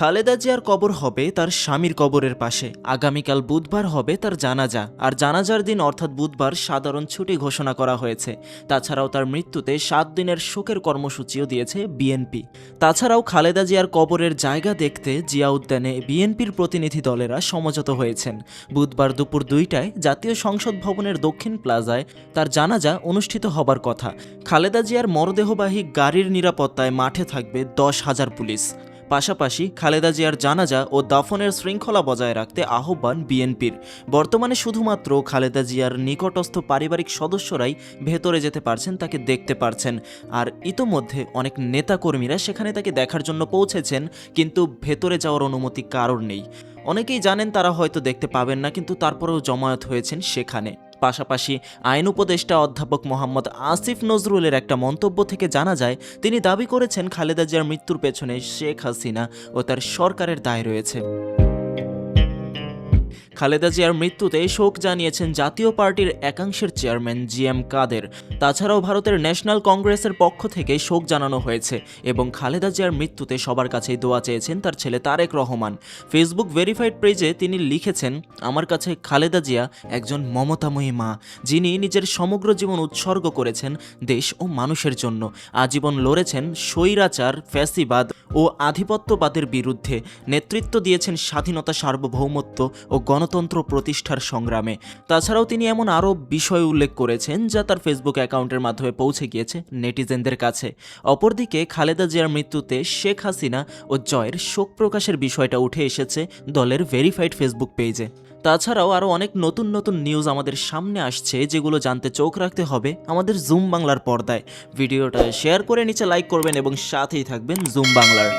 খালেদা জিয়ার কবর হবে তার স্বামীর কবরের পাশে। আগামীকাল বুধবার হবে তার জানাজা। আর জানাজার দিন অর্থাৎ বুধবার সাধারণ ছুটি ঘোষণা করা হয়েছে। তাছাড়াও তার মৃত্যুতে সাত দিনের শোকের কর্মসূচিও দিয়েছে বিএনপি। তাছাড়াও খালেদা জিয়ার কবরের জায়গা দেখতে জিয়া উদ্যানে বিএনপির প্রতিনিধি দলেরা সমঝোত হয়েছেন। বুধবার দুপুর দুইটায় জাতীয় সংসদ ভবনের দক্ষিণ প্লাজায় তার জানাজা অনুষ্ঠিত হবার কথা। খালেদা জিয়ার মরদেহবাহী গাড়ির নিরাপত্তায় মাঠে থাকবে দশ হাজার পুলিশ। পাশাপাশি খালেদা জিয়ার জানাজা ও দাফনের শৃঙ্খলা বজায় রাখতে আহ্বান বিএনপির। বর্তমানে শুধুমাত্র খালেদা জিয়ার নিকটস্থ পারিবারিক সদস্যরাই ভেতরে যেতে পারছেন, তাকে দেখতে পারছেন। আর ইতোমধ্যে অনেক নেতাকর্মীরা সেখানে তাকে দেখার জন্য পৌঁছেছেন, কিন্তু ভেতরে যাওয়ার অনুমতি কারোর নেই। অনেকেই জানেন তারা হয়তো দেখতে পাবেন না, কিন্তু তারপরেও জমায়েত হয়েছেন সেখানে। পাশাপাশি আইন উপদেষ্টা অধ্যাপক মোহাম্মদ আসিফ নজরুলের একটা মন্তব্য থেকে জানা যায়, তিনি দাবি করেছেন খালেদা জিয়ার মৃত্যুর পেছনে শেখ হাসিনা ও তার সরকারের দায় রয়েছে। খালেদা জিয়ার মৃত্যুতে শোক জানিয়েছেন জাতীয় পার্টির একাংশের চেয়ারম্যান জি এম কাদের। তাছাড়াও ভারতের ন্যাশনাল কংগ্রেসের পক্ষ থেকে শোক জানানো হয়েছে এবং খালেদা জিয়ার মৃত্যুতে সবার কাছেই দোয়া চেয়েছেন তার ছেলে তারেক রহমান। ফেসবুক ভেরিফাইড পেজে তিনি লিখেছেন, আমার কাছে খালেদা জিয়া একজন মমতাময়ী মা, যিনি নিজের সমগ্র জীবন উৎসর্গ করেছেন দেশ ও মানুষের জন্য। আজীবন লড়েছেন স্বৈরাচার, ফ্যাসিবাদ ও আধিপত্যবাদের বিরুদ্ধে। নেতৃত্ব দিয়েছেন স্বাধীনতা সার্বভৌমত্ব ও গণতন্ত্র প্রতিষ্ঠার সংগ্রামে। তাছাড়াও তিনি এমন আরও বিষয় উল্লেখ করেছেন, যা তার ফেসবুক অ্যাকাউন্টের মাধ্যমে পৌঁছে গিয়েছে নেটিজেনদের কাছে। অপরদিকে, খালেদা জিয়ার মৃত্যুতে শেখ হাসিনা ও জয়ের শোক প্রকাশের বিষয়টা উঠে এসেছে দলের ভেরিফাইড ফেসবুক পেজে তাছাড়াও আরও অনেক নতুন নতুন নিউজ আমাদের সামনে আসছে, যেগুলো জানতে চোখ রাখতে হবে আমাদের জুম বাংলার পর্দায়। ভিডিওটা শেয়ার করে নিচে লাইক করবেন এবং সাথেই থাকবেন জুম বাংলার।